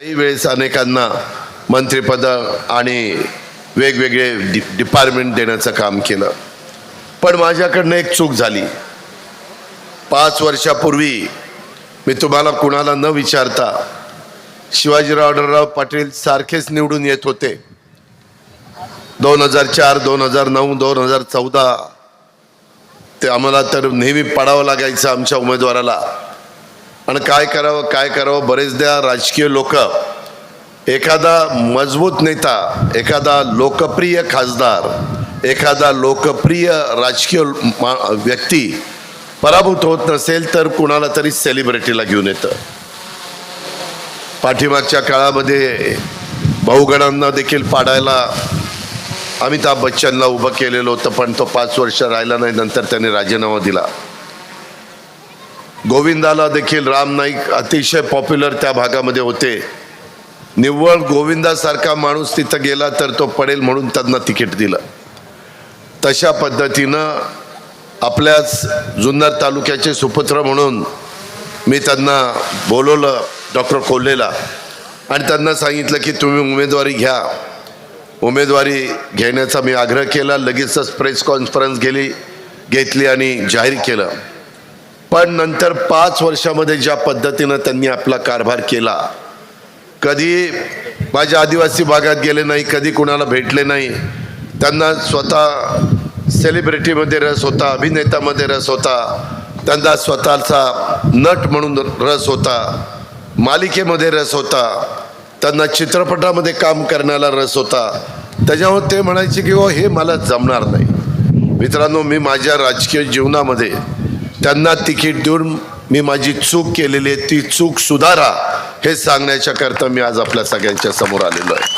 काही वेळेस अनेकांना मंत्रिपद आणि वेगवेगळे डि डिपार्टमेंट देण्याचं काम केलं. पण माझ्याकडनं एक चूक झाली. पाच वर्षापूर्वी मी तुम्हाला कुणाला न विचारता शिवाजीराव आढळराव पाटील सारखेच निवडून येत होते. दोन हजार चार दोन हजार नऊ दोन हजार चौदा ते आम्हाला तर नेहमी पडावं लागायचं आमच्या उमेदवाराला. आणि काय करावं काय करावं? बरेचदा राजकीय लोक एखादा मजबूत नेता एखादा लोकप्रिय खासदार एखादा लोकप्रिय राजकीय मा- व्यक्ती पराभूत होत नसेल तर कुणाला तरी सेलिब्रिटीला घेऊन येतं. पाठीमागच्या काळामध्ये भाऊगणांना देखील पाडायला अमिताभ बच्चनला उभं केलेलं होतं पण तो पाच वर्ष राहिला नाही नंतर त्याने राजीनामा दिला. गोविंदाला देखील राम नाईक अतिशय पॉप्युलर त्या भागामध्ये होते. निव्वळ गोविंदासारखा माणूस तिथं गेला तर तो पडेल म्हणून त्यांना तिकीट दिलं. तशा पद्धतीनं आपल्याच जुन्नर तालुक्याचे सुपुत्र म्हणून मी त्यांना बोलवलं डॉक्टर कोल्हेला. आणि त्यांना सांगितलं की तुम्ही उमेदवारी घ्या. उमेदवारी घेण्याचा मी आग्रह केला लगेचच प्रेस कॉन्फरन्स गेली घेतली आणि जाहीर केलं. पण नंतर पाच वर्षामध्ये ज्या पद्धतीनं त्यांनी आपला कारभार केला कधी माझ्या आदिवासी भागात गेले नाही कधी कुणाला भेटले नाही त्यांना स्वतः सेलिब्रिटीमध्ये रस होता अभिनेत्यामध्ये रस होता त्यांना स्वतःचा नट म्हणून रस होता मालिकेमध्ये रस होता त्यांना चित्रपटामध्ये काम करण्याला रस होता. त्याच्यामुळे ते म्हणायचे की हो हे मला जमणार नाही. मित्रांनो मी माझ्या राजकीय जीवनामध्ये त्यांना तिकीट देऊन मी माझी चूक केलेली आहे ती चूक सुधारा हे सांगण्याच्या करता मी आज आपल्या सगळ्यांच्या समोर आलेलो आहे.